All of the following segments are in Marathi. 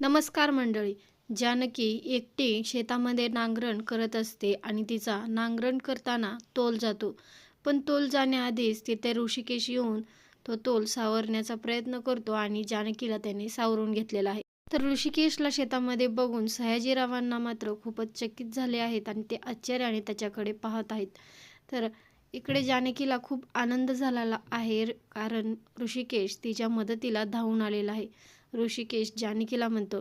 नमस्कार मंडळी. जानकी एकटी शेतामध्ये नांगरण करत असते आणि तिचा नांगरण करताना तोल जातो. पण तोल जाण्याआधीच तिथे ऋषिकेश येऊन तो तोल सावरण्याचा प्रयत्न करतो आणि जानकीला त्याने सावरून घेतलेला आहे. तर ऋषिकेशला शेतामध्ये बघून सयाजीरावांना मात्र खूपच चकित झाले आहेत आणि ते आश्चर्याने त्याच्याकडे पाहत आहेत. तर इकडे जानकीला खूप आनंद झालेला आहे कारण ऋषिकेश तिच्या मदतीला धावून आलेला आहे. ऋषिकेश जानकीला म्हणतो.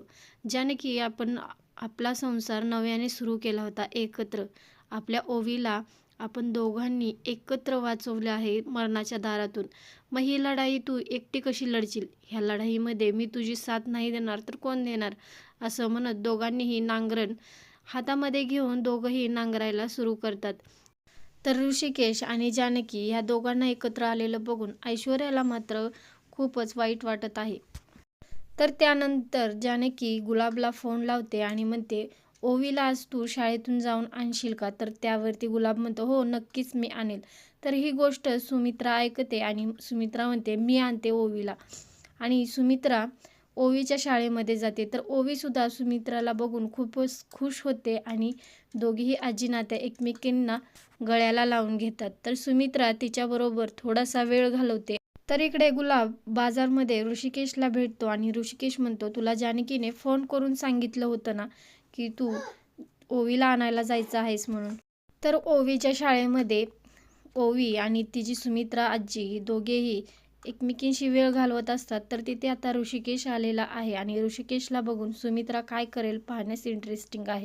जानकी आपण आपला संसार नव्याने सुरू केला होता एकत्र. आपल्या ओवीला आपण दोघांनी एकत्र वाचवले आहे मरणाच्या दारातून. मग ही लढाई तू एकटी कशी लढशील? ह्या लढाईमध्ये मी तुझी साथ नाही देणार तर कोण देणार? असं म्हणत दोघांनीही नांगरण हातामध्ये घेऊन दोघंही नांगरायला सुरू करतात. तर ऋषिकेश आणि जानकी ह्या दोघांना एकत्र आलेलं बघून ऐश्वर्याला मात्र खूपच वाईट वाटत आहे. तर त्यानंतर जानकी गुलाबला फोन लावते आणि म्हणते ओवीला आज तू शाळेतून जाऊन आणशील का? तर त्यावरती गुलाब म्हणतो हो नक्कीच मी आणेल. तर ही गोष्ट सुमित्रा ऐकते आणि सुमित्रा म्हणते मी आणते ओवीला. आणि सुमित्रा ओवीच्या शाळेमध्ये जाते. तर ओवीसुद्धा सुमित्राला बघून खूपच खुश होते आणि दोघीही आजी नात्या एकमेकींना गळ्याला लावून घेतात. तर सुमित्रा तिच्याबरोबर थोडासा वेळ घालवते. तर इकडे गुलाब बाजारमध्ये ऋषिकेशला भेटतो आणि ऋषिकेश म्हणतो तुला जानकीने फोन करून सांगितलं होतं ना की तू ओवीला आणायला जायचं आहेस म्हणून. तर ओवीच्या शाळेमध्ये ओवी आणि तिची सुमित्रा आजी दोघेही एकमेकींशी वेळ घालवत असतात. तर तिथे आता ऋषिकेश आलेला आहे आणि ऋषिकेशला बघून सुमित्रा काय करेल पाहण्यास इंटरेस्टिंग आहे.